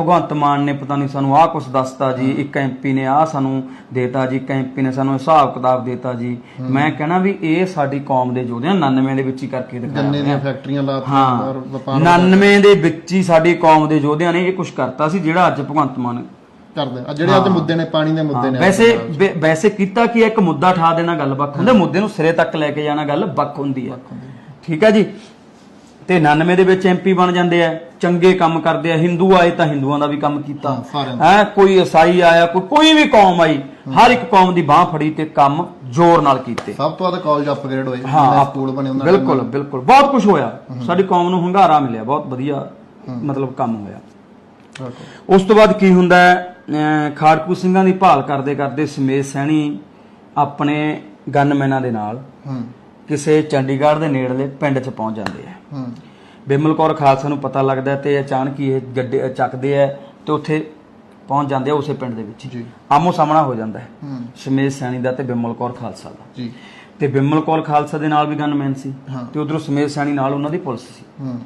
ਭਗਵੰਤ ਮਾਨ ਨੇ ਪਤਾ ਨਹੀਂ ਸਾਨੂੰ ਆਹ ਕੁਝ ਦੱਸਤਾ ਜੀ ਇੱਕ ਐਮਪੀ ਨੇ ਆਹ ਸਾਨੂੰ ਦੇਤਾ ਜੀ ਇੱਕ ਐਮਪੀ ਨੇ ਸਾਨੂੰ ਹਿਸਾਬ ਕਿਤਾਬ ਦੇਤਾ ਜੀ। ਮੈਂ ਕਹਿਣਾ ਵੀ ਇਹ ਸਾਡੀ ਕੌਮ ਦੇ ਆ 99 ਦੇ ਵਿੱਚ ਹੀ ਕਰਕੇ ਦਿਖਾਇਆ ਗੰਨੇ ਦੀਆਂ ਹੋਇਆ। ਫੈਕਟਰੀਆਂ ਲਾਤੀਆਂ ਹਾਂ। ਔਰ ਵਪਾਰ 99 ਦੇ ਵਿੱਚ ਹੀ ਸਾਡੀ ਕੌਮ ਦੇ ਯੋਧਿਆਂ ਨੇ ਇਹ ਕੁਝ ਕਰਤਾ ਸੀ ਜਿਹੜਾ ਅੱਜ ਭਗਵੰਤ ਮਾਨ ਕਰਦੇ ਆ। ਜਿਹੜੇ ਅੱਜ ਮੁੱਦੇ ਨੇ ਪਾਣੀ ਦੇ ਮੁੱਦੇ ਨੇ ਵੈਸੇ ਵੈ- ਵੈਸੇ ਕੀਤਾ ਕਿ ਇੱਕ ਮੁੱਦਾ ਠਾ ਦੇਣਾ ਗੱਲ ਵੱਖ ਹੁੰਦਾ ਮੁੱਦੇ ਨੂੰ ਸਿਰੇ ਤੱਕ ਲੈ ਕੇ ਜਾਣਾ ਗੱਲ ਵੱਖ ਹੁੰਦੀ ਹੈ। ਠੀਕ ਹੈ ਜੀ? ਤੇ 99 ਦੇ ਵਿੱਚ ਐਮਪੀ ਬਣ ਜਾਂਦੇ ਆ ਚੰਗੇ ਕੰਮ ਕਰਦੇ ਆ ਹਿੰਦੂ ਆਏ ਤਾਂ ਹਿੰਦੂਆਂ ਦਾ ਵੀ ਕੰਮ ਕੀਤਾ। ਹਾਂ, ਸਾਰਿਆਂ ਦਾ। ਹੈ ਕੋਈ ਈਸਾਈ ਆਇਆ ਕੋਈ ਕੋਈ ਵੀ ਕੌਮ ਆਈ ਹਰ ਇੱਕ ਕੌਮ ਦੀ ਬਾਹ ਫੜੀ ਤੇ ਕੰਮ ਜ਼ੋਰ ਨਾਲ ਕੀਤੇ। ਸਭ ਤੋਂ ਵੱਧ ਕਾਲਜ ਅਪਗ੍ਰੇਡ ਹੋਏ ਹਾਂ ਜਿਹੜੇ ਸਕੂਲ ਬਣੇ ਉਹਨਾਂ ਬਿਲਕੁਲ ਬਿਲਕੁਲ। ਬਹੁਤ ਕੁਝ ਹੋਇਆ। ਸਾਡੀ ਕੌਮ ਨੂੰ ਹੰਗਾਰਾ ਮਿਲਿਆ ਬਹੁਤ ਵਧੀਆ ਮਤਲਬ ਕੰਮ ਹੋਇਆ। ਬਿਲਕੁਲ। ਉਸ ਤੋਂ ਬਾਅਦ ਕੀ ਹੁੰਦਾ ਹੈ ਅਮ ਖਾੜਕੂ ਸਿੰਘਾਂ ਦੀ ਭਾਲ ਕਰਦੇ ਕਰਦੇ ਸਮੇਤ ਸੈਣੀ ਆਪਣੇ ਗਨਮੈਨਾਂ ਦੇ ਨਾਲ ਹੂੰ। ਕਿਸੇ ਚੰਡੀਗੜ੍ਹ ਦੇ ਨੇੜਲੇ ਪਿੰਡ 'ਚ ਪਹੁੰਚ ਜਾਂਦੇ ਆ। ਹੂੰ। ਬਿਮਲ ਕੌਰ ਖਾਲਸਾ ਨੂੰ ਪਤਾ ਲੱਗਦਾ ਤੇ ਅਚਾਨਕ ਹੀ ਇਹ ਗੱਡੇ ਚੱਕਦੇ ਆ ਤੇ ਉੱਥੇ ਪਹੁੰਚ ਜਾਂਦੇ ਆ ਉਸੇ ਪਿੰਡ ਦੇ ਵਿੱਚ। ਜੀ। ਆਮੋ ਸਾਹਮਣਾ ਹੋ ਜਾਂਦਾ ਹੈ। ਹੂੰ। ਸਮੇਤ ਸੈਣੀ ਦਾ ਤੇ ਬਿਮਲ ਕੌਰ ਖਾਲਸਾ ਦਾ। ਜੀ। ਤੇ ਬਿਮਲ ਕੌਰ ਖਾਲਸਾ ਦੇ ਨਾਲ ਵੀ ਗਨਮੈਨ ਸੀ ਹਾਂ। ਤੇ ਉਧਰੋਂ ਸਮੇਤ ਸੈਣੀ ਨਾਲ ਉਹਨਾਂ ਦੀ ਪੁਲਿਸ ਸੀ। ਹੂੰ।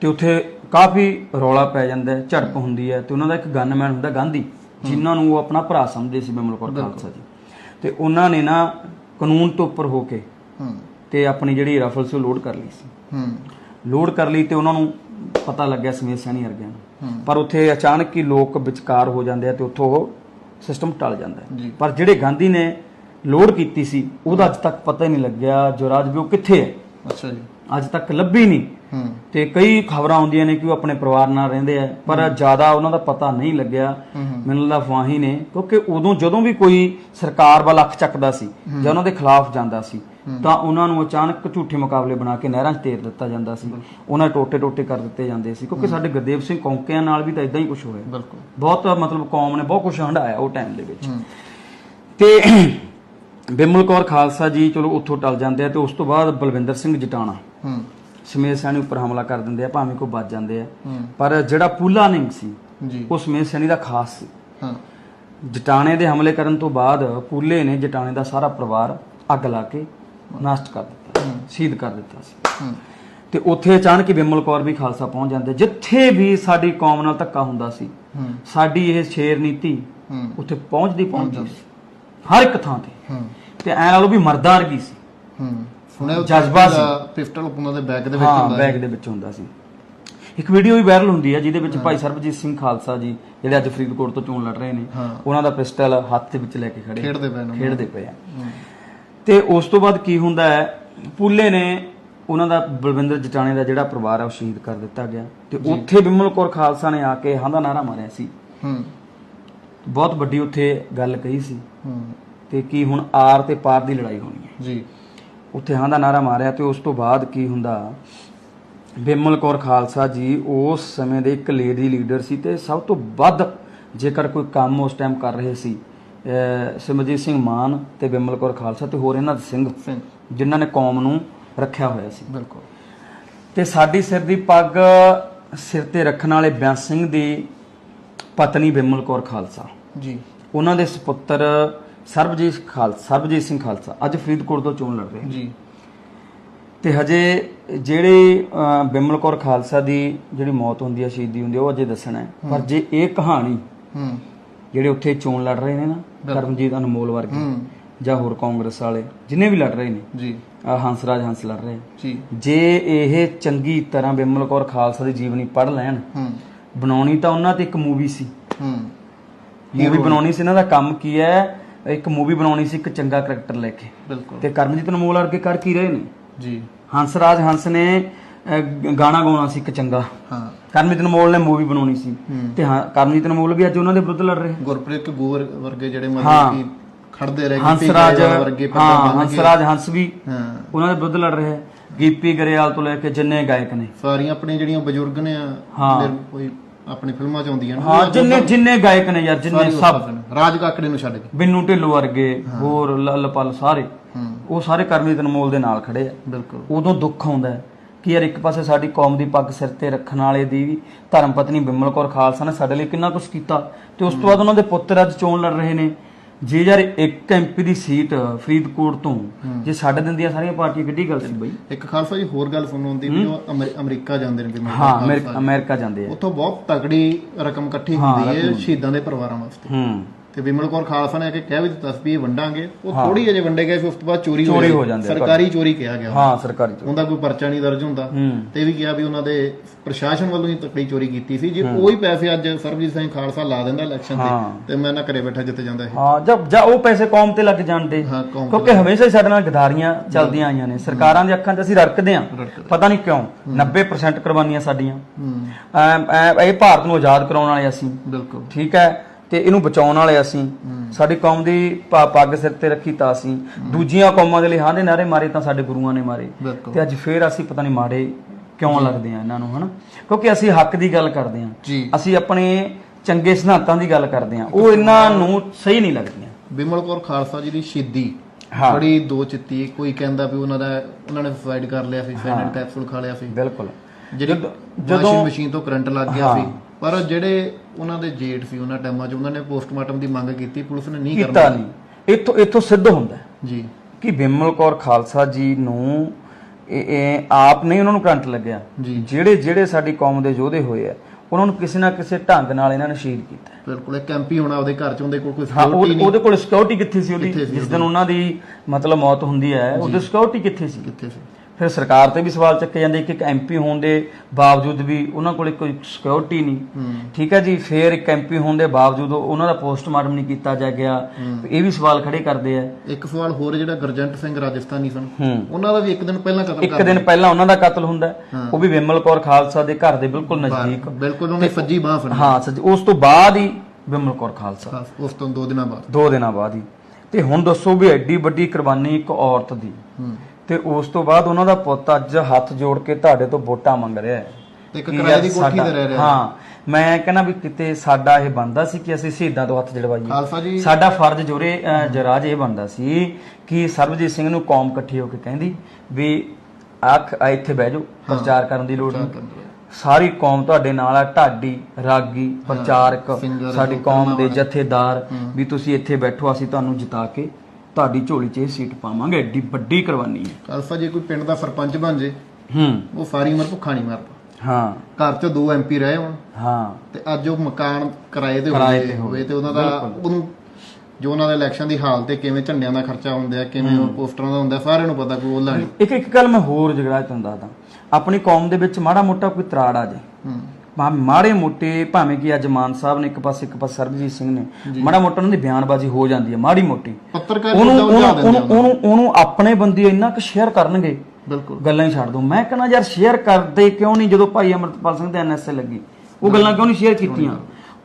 ਤੇ ਉੱਥੇ ਕਾਫੀ ਰੌਲਾ ਪੈ ਜਾਂਦਾ ਹੈ ਝੜਪ ਹੁੰਦੀ ਹੈ ਤੇ ਉਹਨਾਂ ਦਾ ਇੱਕ ਗਨਮੈਨ ਹੁੰਦਾ ਗਾਂਧੀ ਜਿਨ੍ਹਾਂ ਨੂੰ ਉਹ ਆਪਣਾ ਭਰਾ ਸਮਝਦੇ ਸੀ ਬਿਮਲ ਕੌਰ ਖਾਲਸਾ ਜੀ। ਤੇ ਉਹਨਾਂ ਨੇ ਨਾ ਕਾਨੂੰਨ ਤੋਂ ਉੱਪਰ ਹੋ ਕੇ ਹੂੰ। ਤੇ ਆਪਣੀ ਜਿਹੜੀ ਰਫਲ ਸੀ ਉਹ ਲੋਡ ਕਰ ਲਈ ਸੀ। ਹੂੰ। ਲੋਡ ਕਰ ਲਈ ਤੇ ਉਹਨਾਂ ਨੂੰ ਪਤਾ ਲੱਗਿਆ ਸਮੇਤ ਸੈਣੀ ਵਰਗਿਆਂ ਨੂੰ। ਪਰ ਉੱਥੇ ਅਚਾਨਕ ਹੀ ਲੋਕ ਵਿਚਕਾਰ ਹੋ ਜਾਂਦੇ ਆ ਤੇ ਉੱਥੋਂ ਉਹ ਸਿਸਟਮ ਟਲ ਜਾਂਦਾ ਜੀ। ਪਰ ਜਿਹੜੇ ਗਾਂਧੀ ਨੇ ਲੋਡ ਕੀਤੀ ਸੀ ਉਹਦਾ ਅੱਜ ਤੱਕ ਪਤਾ ਹੀ ਨਹੀਂ ਲੱਗਿਆ ਵੀ ਉਹ ਕਿੱਥੇ ਹੈ। ਅੱਛਾ ਜੀ। ਅੱਜ ਤੱਕ ਲੱਭੀ ਨਹੀਂ। ਤੇ ਕਈ ਖਬਰਾਂ ਆਉਂਦੀਆਂ ਨੇ ਕਿ ਉਹ ਆਪਣੇ ਪਰਿਵਾਰ ਨਾਲ ਰਹਿੰਦੇ ਆ ਪਰ ਜ਼ਿਆਦਾ ਉਹਨਾਂ ਦਾ ਪਤਾ ਨਹੀਂ ਲੱਗਿਆ। ਮੈਨੂੰ ਲੱਗਦਾ ਅਫਵਾਹੀ ਨੇ ਕਿਉਂਕਿ ਉਦੋਂ ਜਦੋਂ ਵੀ ਕੋਈ ਸਰਕਾਰ ਵੱਲ ਅੱਖ ਚੱਕਦਾ ਸੀ ਜਾਂ ਉਹਨਾਂ ਦੇ ਖਿਲਾਫ ਜਾਂਦਾ ਸੀ ਤਾਂ ਉਹਨਾਂ ਨੂੰ ਅਚਾਨਕ ਝੂਠੇ ਮੁਕਾਬਲੇ ਬਣਾ ਕੇ ਨਹਿਰਾਂ 'ਚ ਤੇਰ ਦਿੱਤਾ ਜਾਂਦਾ ਸੀ। ਉਹਨਾਂ ਦੇ ਟੋਟੇ ਟੋਟੇ ਕਰ ਦਿੱਤੇ ਜਾਂਦੇ ਸੀ ਕਿਉਂਕਿ ਸਾਡੇ ਗੁਰਦੇਵ ਸਿੰਘ ਕੌਂਕਿਆਂ ਨਾਲ ਵੀ ਤਾਂ ਇਦਾਂ ਹੀ ਕੁਝ ਹੋਇਆ। ਬਿਲਕੁਲ। ਬਹੁਤ ਮਤਲਬ ਕੌਮ ਨੇ ਬਹੁਤ ਕੁਝ ਹੰਡਾਇਆ ਉਹ ਟਾਈਮ ਦੇ ਵਿੱਚ। ਤੇ ਬਿਮਲ ਕੌਰ ਖਾਲਸਾ ਜੀ ਚਲੋ ਉੱਥੋਂ ਟਲ ਜਾਂਦੇ ਆ ਤੇ ਉਸ ਤੋਂ ਬਾਅਦ ਬਲਵਿੰਦਰ ਸਿੰਘ ਜਟਾਣਾ। ਹੂੰ। ਸਮੇਤ ਸੈਣੀ ਉੱਪਰ ਹਮਲਾ ਕਰ ਦਿੰਦੇ ਆ ਭਾਵੇਂ ਕੋ ਬਚ ਜਾਂਦੇ ਆ। ਪਰ ਜਿਹੜਾ ਪੂਲਾ ਨਿੰਗ ਸੀ ਜੀ। ਉਹ ਸਮੇਤ ਸੈਣੀ ਦਾ ਖਾਸ ਸੀ। ਹਾਂ। ਜਟਾਣੇ ਦੇ ਹਮਲੇ ਕਰਨ ਤੋਂ ਬਾਅਦ ਪੂਲੇ ਨੇ ਜਟਾਣੇ ਦਾ ਸਾਰਾ ਪਰਿਵਾਰ ਅੱਗ ਲਾ ਕੇ ਨਸ਼ਟ ਕਰ ਦਿੱਤਾ ਸ਼ਹੀਦ ਕਰ ਦਿੱਤਾ ਸੀ। ਤੇ ਉੱਥੇ ਅਚਾਨਕ ਹੀ ਬਿਮਲ ਕੌਰ ਵੀ ਖਾਲਸਾ ਪਹੁੰਚ ਜਾਂਦੇ ਜਿੱਥੇ ਵੀ ਸਾਡੀ ਕੌਮ ਨਾਲ ਧੱਕਾ ਹੁੰਦਾ ਸੀ ਸਾਡੀ ਇਹ ਸ਼ੇਰ ਨੀਤੀ ਉੱਥੇ ਪਹੁੰਚਦੀ ਪਹੁੰਚਦੀ ਸੀ ਹਰ ਇੱਕ ਥਾਂ ਤੇ। ਤੇ ਐ ਨਾਲੋਂ ਵੀ ਮਰਦਾਂ ਵਰਗੀ ਸੀ ਹੂੰ ਸੁਣਿਆ ਜਜ਼ਬਾ ਸੀ। ਪਿਸਟਲ ਉਹਨਾਂ ਦੇ ਬੈਗ ਦੇ ਵਿੱਚ ਹਾਂ ਹੁੰਦਾ ਬੈਗ ਦੇ ਵਿੱਚ ਹੁੰਦਾ ਸੀ। ਇੱਕ ਵੀਡੀਓ ਵੀ ਵਾਇਰਲ ਹੁੰਦੀ ਹੈ ਜਿਹਦੇ ਵਿੱਚ ਭਾਈ ਸਰਬਜੀਤ ਸਿੰਘ ਖਾਲਸਾ ਜੀ ਜਿਹੜੇ ਅੱਜ ਫਰੀਦਕੋਟ ਤੋਂ ਚੋਣ ਲੜ ਰਹੇ ਨੇ ਹਾਂ। ਉਹਨਾਂ ਦਾ ਪਿਸਟਲ ਹੱਥ ਦੇ ਵਿੱਚ ਲੈ ਕੇ ਖੜੇ ਖੇਡਦੇ ਪਏ ਨੇ ਖੇਡਦੇ ਪਏ ਆ। ਤੇ ਉਸ ਤੋਂ ਬਾਅਦ ਕੀ ਹੁੰਦਾ ਹੈ ਪੂਲੇ ਨੇ ਉਹਨਾਂ ਦਾ ਬਲਵਿੰਦਰ ਜਟਾਣੇ ਦਾ ਜਿਹੜਾ ਪਰਿਵਾਰ ਹੈ ਉਹ ਸ਼ਹੀਦ ਕਰ ਦਿੱਤਾ ਗਿਆ। ਤੇ ਉੱਥੇ ਬਿਮਲ ਕੌਰ ਖਾਲਸਾ ਨੇ ਆ ਕੇ ਹਾਂ ਦਾ ਨਾਰਾ ਮਾਰਿਆ ਸੀ। ਹੂੰ। ਬਹੁਤ ਵੱਡੀ ਉੱਥੇ ਗੱਲ ਕਹੀ ਸੀ। ਹੂੰ। ਤੇ ਕੀ ਹੁਣ ਆਰ ਤੇ ਪਾਰ ਦੀ ਲੜਾਈ ਹੋਣੀ ਹੈ। ਜੀ। ਉੱਥੇ ਹਾਂ ਦਾ ਨਾਰਾ ਮਾਰਿਆ ਤੇ ਉਸ ਤੋਂ ਬਾਅਦ ਕੀ ਹੁੰਦਾ? ਬਿਮਲ ਕੌਰ ਖਾਲਸਾ ਜੀ ਉਸ ਸਮੇਂ ਦੇ ਇੱਕ ਲੇਡੀ ਲੀਡਰ ਸੀ ਤੇ ਸਭ ਤੋਂ ਵੱਧ ਜੇਕਰ ਕੋਈ ਕੰਮ ਉਸ ਟਾਈਮ ਕਰ ਰਹੇ ਸੀ ਸਿਮਰਜੀਤ ਸਿੰਘ ਮਾਨ ਤੇ ਬਿਮਲ ਕੌਰ ਖਾਲਸਾ ਤੇ ਹੋਰ ਇਹਨਾਂ ਦੇ ਸਿੰਘ ਸਿੰਘ। ਜਿਨ੍ਹਾਂ ਨੇ ਕੌਮ ਨੂੰ ਰੱਖਿਆ ਹੋਇਆ ਸੀ। ਬਿਲਕੁਲ। ਤੇ ਸਾਡੀ ਸਿਰ ਦੀ ਪੱਗ ਸਿਰ ਤੇ ਰੱਖਣ ਵਾਲੇ ਬਿਆਸ ਸਿੰਘ ਦੀ ਪਤਨੀ ਬਿਮਲ ਕੌਰ ਖਾਲਸਾ। ਜੀ। ਉਹਨਾਂ ਦੇ ਸੁਪੁੱਤਰ ਸਰਬਜੀਤ ਖਾਲਸਾ ਸਰਬਜੀਤ ਸਿੰਘ ਖਾਲਸਾ ਅੱਜ ਫਰੀਦਕੋਟ ਤੋਂ ਚੋਣ ਲੜ ਰਹੇ ਜੀ। ਤੇ ਹਜੇ ਜਿਹੜੀ ਬਿਮਲ ਕੌਰ ਖਾਲਸਾ ਦੀ ਜਿਹੜੀ ਮੌਤ ਹੁੰਦੀ ਹੈ ਸ਼ਹੀਦੀ ਹੁੰਦੀ ਹੈ ਉਹ ਅਜੇ ਦੱਸਣਾ ਹੈ। ਪਰ ਜੇ ਇਹ ਕਹਾਣੀ ਹੂੰ। ਜਿਹੜੇ ਉੱਥੇ ਚੋਣ ਲੜ ਰਹੇ ਨੇ ਨਾ ਕਰਮਜੀਤ ਅਨਮੋਲ ਵਰਗੇ ਜਾਂ ਹੋਰ ਕਾਂਗਰਸ ਵਾਲੇ ਜਿੰਨੇ ਵੀ ਲੜ ਰਹੇ ਨੇ ਜੀ। ਹੰਸਰਾਜ ਹੰਸ ਲੜ ਰਹੇ ਜੀ। ਜੇ ਇਹ ਚੰਗੀ ਤਰ੍ਹਾਂ ਬਿਮਲ ਕੌਰ ਖਾਲਸਾ ਦੀ ਜੀਵਨੀ ਪੜ੍ਹ ਲੈਣ ਬਣਾਉਣੀ ਤਾਂ ਉਹਨਾਂ ਤੇ ਇੱਕ ਮੂਵੀ ਸੀ। ਹੂੰ। ਮੂਵੀ ਬਣਾਉਣੀ ਸੀ ਇਹਨਾਂ ਦਾ ਕੰਮ ਕੀ ਹੈ? ਇੱਕ ਮੂਵੀ ਬਣਾਉਣੀ ਸੀ ਇੱਕ ਚੰਗਾ ਕਰੈਕਟਰ ਲੈ ਕੇ। ਬਿਲਕੁਲ। ਤੇ ਕਰਮਜੀਤ ਅਨਮੋਲ ਵਰਗੇ ਕਰ ਕੀ ਰਹੇ ਨੇ? ਜੀ। ਹੰਸਰਾਜ ਹੰਸ ਨੇ ਗਾਣਾ ਗਾਉਣਾ ਸੀ ਇੱਕ ਚੰਗਾ। ਹਾਂ। ਕਰਮਜੀਤ ਅਨਮੋਲ ਨੇ ਮੂਵੀ ਬਣਾਉਣੀ ਸੀ। ਤੇ ਹਾਂ ਕਰਮਜੀਤ ਅਨਮੋਲ ਵੀ ਅੱਜ ਉਹਨਾਂ ਦੇ ਵਿਰੁੱਧ ਲੜ ਰਹੇ। ਗੁਰਪ੍ਰੀਤ ਕਪੂਰ ਵਰਗੇ ਜਿਹੜੇ। ਮਤਲਬ ਕਿ ਖੜਦੇ ਰਹੇ ਹੰਸਰਾਜ ਵਰਗੇ ਹਾਂ। ਹੰਸਰਾਜ ਹੰਸ ਵੀ ਹਾਂ। ਉਹਨਾਂ ਦੇ ਵਿਰੁੱਧ ਲੜ ਰਹੇ। ਗੀਪੀ ਗਰੇਵਾਲ ਤੋਂ ਲੈ ਕੇ ਜਿੰਨੇ ਗਾਇਕ ਨੇ। ਸਾਰੀਆਂ ਆਪਣੀਆਂ ਜਿਹੜੀਆਂ ਬਜ਼ੁਰਗ ਨੇ ਆ ਕੋਈ ਆਪਣੀ ਫਿਲਮਾਂ ਚ ਆਉਂਦੀਆਂ ਨੇ। ਹਾਂ ਜਿੰਨੇ ਜਿੰਨੇ ਗਾਇਕ ਨੇ ਯਾਰ ਜਿੰਨੇ ਸਾਰੀ ਸਭ। ਨੇ। ਰਾਜ ਕਾਕੜੇ ਨੂੰ ਛੱਡ ਕੇ। ਬਿੰਨੂ ਢਿੱਲੋਂ ਵਰਗੇ ਹੋਰ ਲੱਲਪਲ ਸਾਰੇ। ਉਹ ਸਾਰੇ ਕਰਮਜੀਤ ਅਨਮੋਲ ਦੇ ਨਾਲ ਖੜੇ ਆ। ਬਿਲਕੁਲ। ਉਦੋਂ ਦੁੱਖ ਆਉਂਦਾ ਹੈ ਕਿ ਯਾਰ ਇੱਕ ਪਾਸੇ ਸਾਡੀ ਕੌਮ ਦੀ ਪੱਗ ਸਿਰ ਤੇ ਰੱਖਣ ਵਾਲੇ ਦੀ ਵੀ ਧਰਮ ਪਤਨੀ ਬਿਮਲ ਕੌਰ ਖਾਲਸਾ ਨੇ ਸਾਡੇ ਲਈ ਕਿੰਨਾ ਕੁਝ ਕੀਤਾ ਤੇ ਉਸ ਤੋਂ ਬਾਅਦ ਉਹਨਾਂ ਦੇ ਪੁੱਤਰ ਅੱਜ ਚੋਣ ਲੜ ਰਹੇ ਨੇ। ਜੇ ਯਾਰ ਇੱਕ ਐਮਪੀ ਦੀ ਸੀਟ ਫਰੀਦਕੋਟ ਤੋਂ ਜੇ ਛੱਡ ਦਿੰਦੀਆਂ ਸਾਰੀਆਂ ਪਾਰਟੀਆਂ ਕਿੱਡੀ ਗੱਲ ਸੀ ਬਈ। ਇੱਕ ਖਾਲਸਾ ਜੀ ਹੋਰ ਗੱਲ ਸੁਣਨ ਆਉਂਦੀ ਵੀ ਉਹ ਅਮਰੀ- ਅਮਰੀਕਾ ਜਾਂਦੇ ਨੇ ਹਾਂ ਅਮਰੀਕਾ ਜਾਂਦੇ ਆ। ਉੱਥੋਂ ਬਹੁਤ ਤਕੜੀ ਰਕਮ ਇਕੱਠੀ ਹੁੰਦੀ ਹੈ। ਸ਼ਹੀਦਾਂ ਦੇ ਪਰਿਵਾਰਾਂ ਵਾਸਤੇ। ਹੂੰ। ਤੇ ਵਿਮਲ ਕੌਰ ਖਾਲਸਾ ਨੇ ਆ ਕੇ ਕਹਿ ਵੀ ਦਿੱਤਾ ਸੀ ਵੰਡਾਂਗੇ। ਉਹ ਥੋੜੀ ਅਜੇ ਵੰਡੇ ਗਏ ਫਿਰ ਉਸ ਤੋਂ ਬਾਅਦ ਚੋਰੀ ਚੋਰੀ। ਹੋ ਜਾਂਦੇ ਸਰਕਾਰੀ ਚੋਰੀ ਕਿਹਾ ਗਿਆ। ਹਾਂ ਸਰਕਾਰੀ ਚ ਉਹਦਾ ਕੋਈ ਪਰਚਾ ਨਹੀਂ ਦਰਜ ਹੁੰਦਾ। ਤੇ ਵੀ ਕਿਹਾ ਵੀ ਉਹਨਾਂ ਦੇ ਪ੍ਰਸ਼ਾਸਨ ਵੱਲੋਂ ਹੀ ਤਕੜੀ ਚੋਰੀ ਕੀਤੀ ਸੀ। ਜੇ ਉਹੀ ਪੈਸੇ ਅੱਜ ਸਰਬਜੀਤ ਸਿੰਘ ਖਾਲਸਾ ਲਾ ਦਿੰਦਾ ਇਲੈਕਸ਼ਨ ਤੇ। ਤੇ ਮੈਂ ਨਾ ਘਰੇ ਬੈਠਾ ਜਿੱਤੇ ਜਾਂਦਾ ਇਹ। ਹਾਂ ਜਦ ਜਾਂ ਉਹ ਪੈਸੇ ਕੌਮ ਤੇ ਲੱਗ ਜਾਂਦੇ ਕਿਉਂਕਿ ਹਮੇਸ਼ਾ ਹੀ ਸਾਡੇ ਨਾਲ ਗਦਾਰੀਆਂ ਚੱਲਦੀਆਂ ਆਈਆਂ ਨੇ। ਸਰਕਾਰਾਂ ਦੇ ਅੱਖਾਂ 'ਚ ਅਸੀਂ ਰੜਕਦੇ ਆਂ। ਪਤਾ ਨਹੀਂ ਕਿਉਂ 90% ਕੁਰਬਾਨੀਆਂ ਸਾਡੀਆਂ। ਇਹ ਭਾਰਤ ਨੂੰ ਆਜ਼ਾਦ ਕਰਾਉਣ ਵਾਲੇ ਅਸੀਂ। ਬਿਲਕੁਲ। ਠੀਕ ਹੈ। ਤੇ ਇਹਨੂੰ ਬਚਾਉਣ ਵਾਲੇ ਅਸੀਂ। ਸਾਡੀ ਕੌਮ ਦੀ ਪੱਗ ਸਿਰ ਤੇ ਰੱਖੀ ਤਾਂ ਅਸੀਂ। ਦੂਜੀਆਂ ਕੌਮਾਂ ਦੇ ਲਈ ਹਾਂ ਦੇ ਨਾਰੇ ਮਾਰੇ ਤਾਂ ਸਾਡੇ ਗੁਰੂਆਂ ਨੇ ਮਾਰੇ। ਤੇ ਅੱਜ ਫੇਰ ਅਸੀਂ ਪਤਾ ਨਹੀਂ ਮਾੜੇ ਕਿਉਂ ਲੱਗਦੇ ਆ ਇਹਨਾਂ ਨੂੰ ਹਨਾ? ਕਿਉਂਕਿ ਅਸੀਂ ਹੱਕ ਦੀ ਗੱਲ ਕਰਦੇ ਆ। ਅਸੀਂ ਆਪਣੇ ਚੰਗੇ ਸਿਧਾਂਤਾਂ ਦੀ ਗੱਲ ਕਰਦੇ ਆ। ਉਹ ਇਹਨਾਂ ਨੂੰ ਸਹੀ ਨਹੀਂ ਲੱਗਦੀਆਂ। ਵਿਮਲ ਕੌਰ ਖਾਲਸਾ ਜੀ ਦੀ ਸ਼ਹੀਦੀ। ਹਾਂ। ਬੜੀ ਦੋ ਚਿੱਤੀ ਕੋਈ ਕਹਿੰਦਾ ਵੀ ਉਹਨਾਂ ਦਾ ਉਹਨਾਂ ਨੇ ਸੁਸਾਈਡ ਕਰ ਲਿਆ ਸੀ ਸਾਇਨਟ ਕੈਪਸੂਲ ਖਾ ਲਿਆ ਸੀ। ਬਿਲਕੁਲ। ਜਿਹੜੀ ਜਦੋਂ- ਮਸ਼ੀਨ ਤੋਂ ਕਰੰਟ ਲੱਗ ਗਿਆ। ਸੀ। ਪਰ ਜਿਹੜੇ ਉਹਨਾਂ ਦੇ ਜੇਠ ਸੀ ਉਹਨਾਂ ਟਾਈਮਾਂ 'ਚ ਉਹਨਾਂ ਨੇ ਪੋਸਟਮਾਰਟਮ ਦੀ ਮੰਗ ਕੀਤੀ ਪੁਲਿਸ ਨੇ ਨਹੀਂ ਕੀਤਾ ਕਰਨਾ ਨਹੀਂ। ਇੱਥੋਂ ਇੱਥੋਂ ਸਿੱਧ ਹੁੰਦਾ ਜੀ। ਕਿ ਬਿਮਲ ਕੌਰ ਖਾਲਸਾ ਜੀ ਨੂੰ ਇਹ ਆਪ ਨਹੀਂ ਉਹਨਾਂ ਨੂੰ ਕਰੰਟ ਲੱਗਿਆ। ਜਿਹੜੇ ਜਿਹੜੇ ਸਾਡੀ ਕੌਮ ਦੇ ਯੋਧੇ ਹੋਏ ਆ ਉਹਨਾਂ ਨੂੰ ਕਿਸੇ ਨਾ ਕਿਸੇ ਢੰਗ ਨਾਲ ਇਹਨਾਂ ਨੇ ਸ਼ਹੀਦ ਕੀਤਾ। ਬਿਲਕੁਲ ਇੱਕ ਐਮਪੀ ਹੋਣਾ ਉਹਦੇ ਘਰ 'ਚ ਉਹਦੇ ਕੋਲ ਕੋਈ ਸਿਕਿਉਰਿਟੀ ਨਹੀਂ। ਉਹਦੇ ਕੋਲ ਸਿਕਿਉਰਿਟੀ ਕਿੱਥੇ ਸੀ ਉਹਦੀ? ਜਿਸ ਦਿਨ ਉਹਨਾਂ ਦੀ ਮਤਲਬ ਮੌਤ ਹੁੰਦੀ ਹੈ ਉਹਦੀ ਸਿਕਿਉਰਿਟੀ ਕਿੱਥੇ ਸੀ? ਕਿੱਥੇ ਸੀ? ਫਿਰ ਸਰਕਾਰ ਤੇ ਵੀ ਸਵਾਲ ਚੱਕੇ ਜਾਂਦੇ ਕਿ ਇੱਕ ਐਮਪੀ ਹੋਣ ਦੇ ਬਾਵਜੂਦ ਵੀ ਉਹਨਾਂ ਕੋਲ ਕੋਈ ਸਿਕਿਉਰਿਟੀ ਨਹੀਂ। ਠੀਕ ਹੈ ਜੀ ਫਿਰ ਇੱਕ ਐਮਪੀ ਹੋਣ ਦੇ ਬਾਵਜੂਦ ਉਹਨਾਂ ਦਾ ਪੋਸਟਮਾਰਟਮ ਨਹੀਂ ਕੀਤਾ ਜਾ ਗਿਆ। ਇਹ ਵੀ ਸਵਾਲ ਖੜੇ ਕਰਦੇ ਆ। ਇੱਕ ਸਵਾਲ ਹੋਰ ਜਿਹੜਾ ਗਰਜੰਟ ਸਿੰਘ ਰਾਜਸਥਾਨੀ ਸਨ। ਉਹਨਾਂ ਦਾ ਵੀ ਇੱਕ ਦਿਨ ਪਹਿਲਾਂ ਕਤਲ ਇੱਕ ਦਿਨ ਪਹਿਲਾਂ ਉਹਨਾਂ ਦਾ ਕਤਲ ਹੁੰਦਾ। ਉਹ ਵੀ ਵਿਮਲ ਕੌਰ ਖਾਲਸਾ ਦੇ ਘਰ ਦੇ ਬਿਲਕੁਲ ਨਜ਼ਦੀਕ। ਬਿਲਕੁਲ ਉਹਨੇ ਸੱਜੀ ਬਾਹ ਫੜੀ। ਹਾਂ ਸੱਚ ਉਸ ਤੋਂ ਬਾਅਦ ਹੀ ਵਿਮਲ ਕੌਰ ਖਾਲਸਾ। ਉਸ ਤੋਂ ਦੋ ਦਿਨਾਂ ਬਾਅਦ। ਦੋ ਦਿਨਾਂ ਬਾਅਦ ਹੀ। ਤੇ ਹੁਣ ਦੱਸੋ ਵੀ ਐਡੀ ਵੱਡੀ ਕੁਰਬਾਨੀ ਇੱਕ ਔਰਤ ਦੀ। ਹੂੰ। ਤੇ ਉਸ ਤੋਂ ਬਾਅਦ ਉਹਨਾਂ ਦਾ ਪੁੱਤ ਅੱਜ ਹੱਥ ਜੋੜ ਕੇ ਤੁਹਾਡੇ ਤੋਂ ਵੋਟਾਂ ਮੰਗ ਰਿਹਾ ਹੈ। ਤੇ ਇੱਕ ਕਿ ਕਿਰਾਏ ਯਾਰ ਦੀ ਕੋਠੀ ਸਾਡਾ- ਤੇ ਰਹਿ ਰਿਹਾ ਹਾਂ। ਮੈਂ ਕਹਿੰਦਾ ਵੀ ਕਿਤੇ ਸਾਡਾ ਇਹ ਬਣਦਾ ਸੀ ਕਿ ਅਸੀਂ ਸ਼ਹੀਦਾਂ ਤੋਂ ਹੱਥ ਜੜਵਾਈਏ। ਖਾਲਸਾ ਜੀ। ਸਾਡਾ ਫਰਜ਼ ਜੋਰੇ ਜਰਾਜ ਇਹ ਬਣਦਾ ਸੀ ਕਿ ਸਰਬਜੀਤ ਸਿੰਘ ਨੂੰ ਕੌਮ ਇਕੱਠੀ ਹੋ ਕੇ ਕਹਿੰਦੀ ਵੀ ਆਖ ਆ ਇੱਥੇ ਬਹਿ ਜਾਓ ਪ੍ਰਚਾਰ ਕਰਨ ਦੀ ਲੋੜ ਨਹੀਂ। ਸਾਰੀ ਕੌਮ ਤੁਹਾਡੇ ਨਾਲ ਆ ਢਾਡੀ ਰਾਗੀ ਪ੍ਰਚਾਰਕ ਸਿੰਗਰ, ਸਾਡੀ ਕੌਮ ਦੇ ਜਥੇਦਾਰ ਵੀ ਤੁਸੀਂ ਇੱਥੇ ਬੈਠੋ ਅਸੀਂ ਤੁਹਾਨੂੰ ਜਿਤਾ ਕੇ ਤੁਹਾਡੀ ਝੋਲੀ 'ਚ ਇਹ ਸੀਟ ਪਾਵਾਂਗੇ ਐਡੀ ਵੱਡੀ ਕੁਰਬਾਨੀ ਹੈ। ਖਾਲਸਾ ਜੇ ਕੋਈ ਪਿੰਡ ਦਾ ਸਰਪੰਚ ਬਣ ਜੇ ਹੂੰ। ਉਹ ਸਾਰੀ ਉਮਰ ਭੁੱਖਾ ਨਹੀਂ ਮਰਦਾ। ਹਾਂ। ਘਰ 'ਚ ਦੋ ਐਮਪੀ ਰਹੇ ਹੋਣ ਹਾਂ। ਤੇ ਅੱਜ ਉਹ ਮਕਾਨ ਕਿਰਾਏ ਤੇ ਕਿਰਾਏ ਹੋਵੇ ਤੇ ਹੋਵੇ। ਹੋਵੇ ਤੇ ਉਹਨਾਂ ਦਾ ਉਹਨੂੰ ਜੋ ਉਹਨਾਂ ਦੇ ਇਲੈਕਸ਼ਨ ਦੀ ਹਾਲਤ ਤੇ ਕਿਵੇਂ ਝੰਡਿਆਂ ਦਾ ਖਰਚਾ ਹੁੰਦਾ ਹੈ, ਕਿਵੇਂ ਉਹ ਪੋਸਟਰਾਂ ਦਾ ਹੁੰਦਾ ਹੈ, ਸਾਰਿਆਂ ਨੂੰ ਪਤਾ ਕੋਈ ਉਹਲਾ ਨਹੀਂ। ਇੱਕ ਇੱਕ ਗੱਲ ਮੈਂ ਹੋਰ ਜਗਰਾਜ ਤੁਹਾਨੂੰ ਦੱਸਦਾ। ਆਪਣੀ ਕੌਮ ਦੇ ਵਿੱਚ ਮਾੜਾ ਮੋਟਾ ਕੋਈ ਤਰਾੜ ਆ ਜੇ। ਹੂੰ। ਮਾੜੇ ਮੋਟੇ ਭਾਵੇਂ ਕਿ ਅੱਜ ਮਾਨ ਸਾਹਿਬ ਨੇ ਇੱਕ ਪਾਸੇ ਇੱਕ ਪਾਸੇ ਸਰਬਜੀਤ ਸਿੰਘ ਨੇ ਮਾੜਾ ਮੋਟਾ ਉਹਨਾਂ ਦੀ ਬਿਆਨਬਾਜ਼ੀ ਹੋ ਜਾਂਦੀ ਹੈ ਮਾੜੀ ਮੋਟੀ। ਪੱਤਰਕਾਰ ਉਹਨੂੰ ਆਪਣੇ ਬੰਦੇ ਇੰਨਾ ਕੁ ਸ਼ੇਅਰ ਕਰਨਗੇ ਬਿਲਕੁਲ। ਗੱਲਾਂ ਹੀ ਛੱਡ ਦੋ। ਮੈਂ ਕਹਿੰਦਾ ਯਾਰ ਸ਼ੇਅਰ ਕਰਦੇ ਕਿਉਂ ਨਹੀਂ? ਜਦੋਂ ਭਾਈ ਅਮਰਤਪਾਲ ਸਿੰਘ ਦੇ ਐਨਐਸਏ ਲੱਗੀ ਉਹ ਗੱਲਾਂ ਕਿਉਂ ਨਹੀਂ ਸ਼ੇਅਰ ਕੀਤੀਆਂ?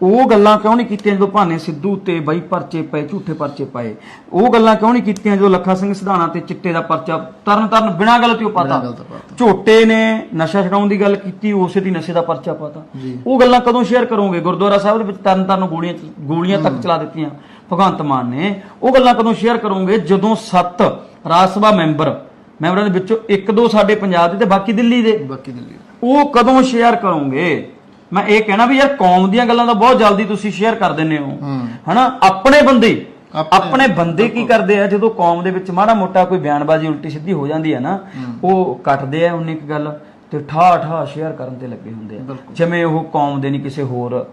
ਉਹ ਗੱਲਾਂ ਕਿਉਂ ਨਹੀਂ ਕੀਤੀਆਂ ਜਦੋਂ ਭਾਨੇ ਸਿੱਧੂ ਤੇ ਬਾਈ ਪਰਚੇ ਪਏ ਝੂਠੇ ਪਰਚੇ ਪਏ? ਉਹ ਗੱਲਾਂ ਕਿਉਂ ਨਹੀਂ ਕੀਤੀਆਂ ਜਦੋਂ ਲੱਖਾ ਸਿੰਘ ਸਿਧਾਣਾ ਤੇ ਚਿੱਟੇ ਦਾ ਪਰਚਾ ਤਰਨ ਤਰਨ ਬਿਨਾਂ ਗੱਲ ਤੋਂ ਪਤਾ। ਝੋਟੇ ਨੇ ਨਸ਼ਾ ਛਡਾਉਣ ਦੀ ਗੱਲ ਕੀਤੀ ਉਸੇ ਦੀ ਨਸ਼ੇ ਦਾ ਪਰਚਾ ਪਾਤਾ। ਉਹ ਗੱਲਾਂ ਕਦੋਂ ਸ਼ੇਅਰ ਕਰੋਗੇ? ਗੁਰਦੁਆਰਾ ਸਾਹਿਬ ਦੇ ਵਿੱਚ ਤਰਨ ਤਰਨ ਗੋਲੀਆਂ ਗੋਲੀਆਂ ਤੱਕ ਚਲਾ ਦਿੱਤੀਆਂ ਭਗਵੰਤ ਮਾਨ ਨੇ। ਉਹ ਗੱਲਾਂ ਕਦੋਂ ਸ਼ੇਅਰ ਕਰੋਗੇ? ਜਦੋਂ ਸੱਤ ਰਾਜ ਸਭਾ ਮੈਂਬਰ ਮੈਂਬਰਾਂ ਦੇ ਵਿੱਚੋਂ ਇੱਕ ਦੋ ਸਾਡੇ ਪੰਜਾਬ ਦੇ ਤੇ ਬਾਕੀ ਦਿੱਲੀ ਦੇ। ਬਾਕੀ ਦਿੱਲੀ ਉਹ ਕਦੋਂ ਸ਼ੇਅਰ ਕਰੋਗੇ? ਮੈਂ ਇਹ ਕਹਿਣਾ ਵੀ ਯਾਰ ਕੌਮ ਦੀਆਂ ਗੱਲਾਂ ਤਾਂ ਬਹੁਤ ਜਲਦੀ ਤੁਸੀਂ ਸ਼ੇਅਰ ਕਰ ਦਿੰਦੇ ਹੋ। ਹਨਾ? ਆਪਣੇ ਬੰਦੇ। ਆਪਣੇ- ਬੰਦੇ ਕੀ ਕਰਦੇ ਆ? ਜਦੋਂ ਕੌਮ ਦੇ ਵਿੱਚ ਮਾੜਾ ਮੋਟਾ ਕੋਈ ਬਿਆਨਬਾਜ਼ੀ ਉਲਟੀ ਸਿੱਧੀ ਹੋ ਜਾਂਦੀ ਹੈ ਨਾ ਉਹ ਕੱਟਦੇ ਆ ਉਹਨੇ ਇੱਕ ਗੱਲ ਤੇ ਠਾ ਠਾ ਸ਼ੇਅਰ ਕਰਨ ਤੇ ਲੱਗੇ ਹੁੰਦੇ ਆ। ਜਿਵੇਂ ਉਹ ਕੌਮ ਦੇ ਨਹੀਂ ਕਿਸੇ ਹੋਰ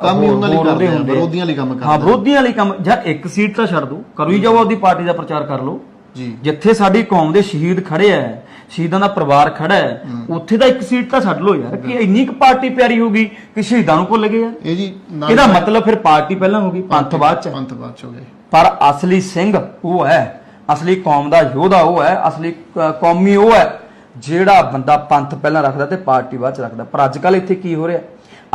ਕੰਮ ਹੀ ਹੋਰ- ਉਹਨਾਂ ਲਈ ਹੋਰ ਕਰਦੇ ਉਹਦੇ ਆ, ਹੁੰਦੇ ਵਿਰੋਧੀਆਂ ਲਈ ਕੰਮ ਕਰਦੇ ਆ। ਵਿਰੋਧੀਆਂ ਲਈ ਕੰਮ ਜਾਂ ਇੱਕ ਸੀਟ ਤਾਂ ਛੱਡ ਦੋ। ਕਰੂ ਹੀ। ਜਾਓ ਆਪਦੀ ਪਾਰਟੀ ਦਾ ਪ੍ਰਚਾਰ ਕਰ ਲਓ। ਜੀ। ਜਿੱਥੇ ਸਾਡੀ ਕੌਮ ਦੇ ਸ਼ਹੀਦ ਖੜੇ ਆ ਸ਼ਹੀਦਾਂ ਦਾ ਪਰਿਵਾਰ ਖੜਾ ਹੈ ਉੱਥੇ ਦਾ ਇੱਕ ਸੀਟ ਤਾਂ ਛੱਡ ਲਓ ਯਾਰ ਕਿ ਇੰਨੀ ਕੁ ਪਾਰਟੀ ਪਿਆਰੀ ਹੋਗੀ ਕਿ ਸ਼ਹੀਦਾਂ ਨੂੰ ਭੁੱਲ ਗਏ ਯਾਰ ਇਹ ਜੀ ਨਾਲ ਇਹਦਾ ਮਤਲਬ ਫਿਰ ਪਾਰਟੀ ਪਹਿਲਾਂ ਹੋਗੀ ਪੰਥ ਬਾਅਦ ਚ। ਹੈ। ਪੰਥ ਬਾਅਦ ਚ ਹੋ ਗਏ ਪਰ ਅਸਲੀ ਸਿੰਘ ਉਹ ਹੈ ਅਸਲੀ ਕੌਮ ਦਾ ਯੋਧਾ ਉਹ ਹੈ ਅਸਲੀ ਕ- ਕੌਮੀ ਉਹ ਹੈ ਜਿਹੜਾ ਬੰਦਾ ਪੰਥ ਪਹਿਲਾਂ ਰੱਖਦਾ ਤੇ ਪਾਰਟੀ ਬਾਅਦ ਚ ਰੱਖਦਾ। ਪਰ ਅੱਜ ਕੱਲ ਇੱਥੇ ਕੀ ਹੋ ਰਿਹਾ?